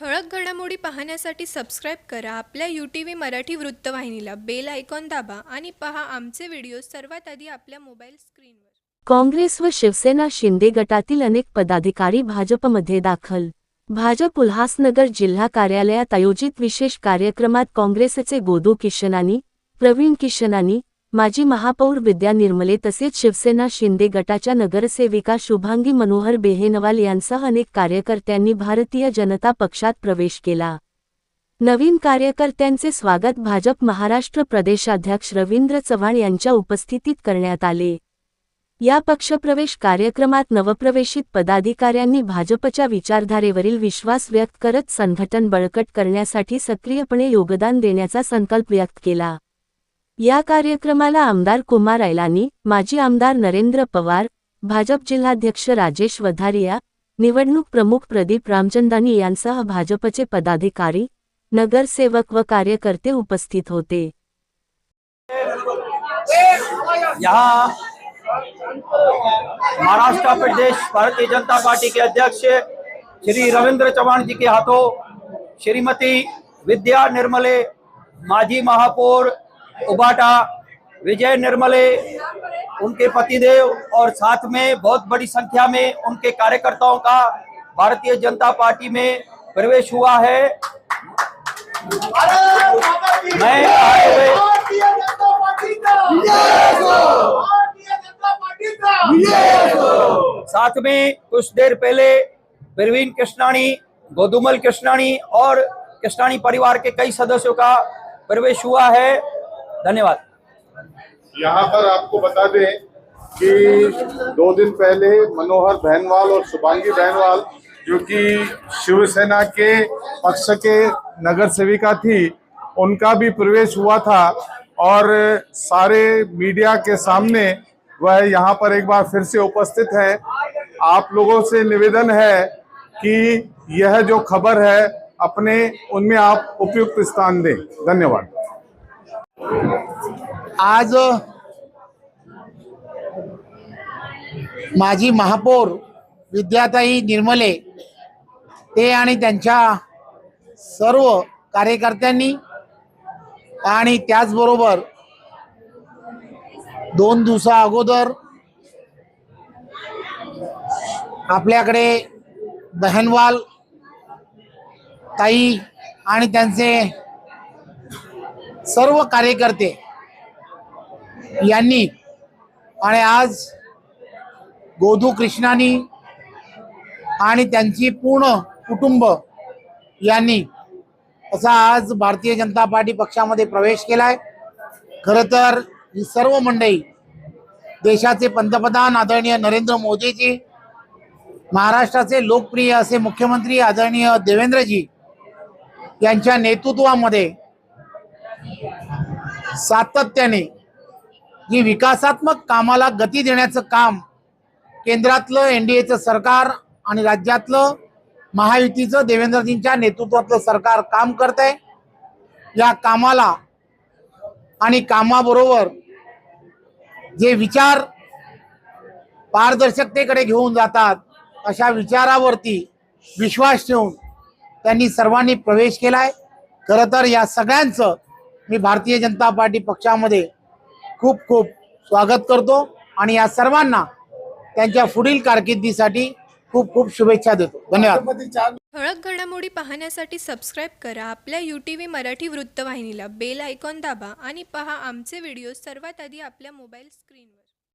ठळक घडामोडी पाहण्यासाठी सबस्क्राईब करा. आपल्या यू टी व्ही मराठी वृत्तवाहिनीला बेल आयकॉन दाबा आणि पहा आमचे व्हिडिओ सर्वात आधी आपल्या मोबाईल स्क्रीनवर काँग्रेस व शिवसेना शिंदे गटातील अनेक पदाधिकारी भाजपमध्ये दाखल. भाजप उल्हासनगर जिल्हा कार्यालयात आयोजित विशेष कार्यक्रमात काँग्रेसचे गोदू किशनानी प्रवीण किशनानी माजी महापौर विद्या निर्मले तसेच शिवसेना शिंदे गटाच्या नगरसेविका शुभांगी मनोहर बेहेनवाल यांसह अनेक कार्यकर्त्यांनी भारतीय जनता पक्षात प्रवेश केला. नवीन कार्यकर्त्यांचे स्वागत भाजप महाराष्ट्र प्रदेशाध्यक्ष रवींद्र चव्हाण यांच्या उपस्थितीत करण्यात आले. या पक्षप्रवेश कार्यक्रमात नवप्रवेशित पदाधिकाऱ्यांनी भाजपच्या विचारधारेवरील विश्वास व्यक्त करत संघटन बळकट करण्यासाठी सक्रियपणे योगदान देण्याचा संकल्प व्यक्त केला. या कार्यक्रमाला आमदार कुमार ऐलानी माजी आमदार नरेंद्र पवार भाजप जिल्हाध्यक्ष राजेश वधारिया निवडणूक प्रमुख प्रदीप रामचंदानी यांसह भाजपचे पदाधिकारी नगरसेवक व कार्यकर्ते उपस्थित होते. महाराष्ट्र प्रदेश भारतीय जनता पार्टी के अध्यक्ष श्री रविंद्र चौहान जी के हाथों श्रीमती विद्या निर्मले माजी महापौर उबाटा विजय निर्मले उनके पतिदेव और साथ में बहुत बड़ी संख्या में उनके कार्यकर्ताओं का भारतीय जनता पार्टी में प्रवेश हुआ है। मैं आए हुए भारतीय जनता पार्टी का। भारतीय जनता पार्टी का। साथ में कुछ देर पहले प्रवीण कृष्णाणी गोदुमल कृष्णाणी और कृष्णाणी परिवार के कई सदस्यों का प्रवेश हुआ है। धन्यवाद। यहाँ पर आपको बता दें कि दो दिन पहले मनोहर बहनवाल और शुभांगी बहनवाल, जो कि शिवसेना के पक्ष के नगर सेविका थी, उनका भी प्रवेश हुआ था और सारे मीडिया के सामने वह यहाँ पर एक बार फिर से उपस्थित है। आप लोगों से निवेदन है कि यह जो खबर है, अपने उनमें आप उपयुक्त स्थान दें। धन्यवाद। आज माजी महापौर विद्याताई निर्मले ते आणि त्यांच्या सर्व कार्यकर्त्यांनी आणि त्याचबरोबर दोन दिवसा अगोदर आपल्याकडे बहनवाल ताई आणि त्यांचे सर्व कार्यकर्ते यांनी आणि आज गोधू कृष्णानी आणि त्यांची पूर्ण कुटुंब यांनी असा आज भारतीय जनता पार्टी पक्षामध्ये प्रवेश केलाय. खरं तर ही सर्व मंडळी देशाचे पंतप्रधान आदरणीय नरेंद्र मोदीजी महाराष्ट्राचे लोकप्रिय असे मुख्यमंत्री आदरणीय देवेंद्रजी यांच्या नेतृत्वामध्ये सातत्याने जी विकासात्मक कामाला गती देण्याचं काम केंद्रातलं एन डी एचं सरकार आणि राज्यातलं महायुतीचं देवेंद्रजींच्या नेतृत्वातलं सरकार काम करत आहे. या कामाला आणि कामाबरोबर जे विचार पारदर्शकतेकडे घेऊन जातात अशा विचारावरती विश्वास ठेवून त्यांनी सर्वांनी प्रवेश केलाय. खरं तर या सगळ्यांचं मी भारतीय जनता पार्टी पक्षामध्ये खूप खूप स्वागत करतो आणि या सर्वांना त्यांच्या पुढील कारकिर्दीसाठी खूप खूप शुभेच्छा देतो. धन्यवाद. ठळक घडामोडी पाहण्यासाठी सबस्क्राईब करा. आपल्या यू टी व्ही मराठी वृत्तवाहिनीला बेल आयकॉन दाबा आणि पहा आमचे व्हिडिओ सर्वात आधी आपल्या मोबाईल स्क्रीनवर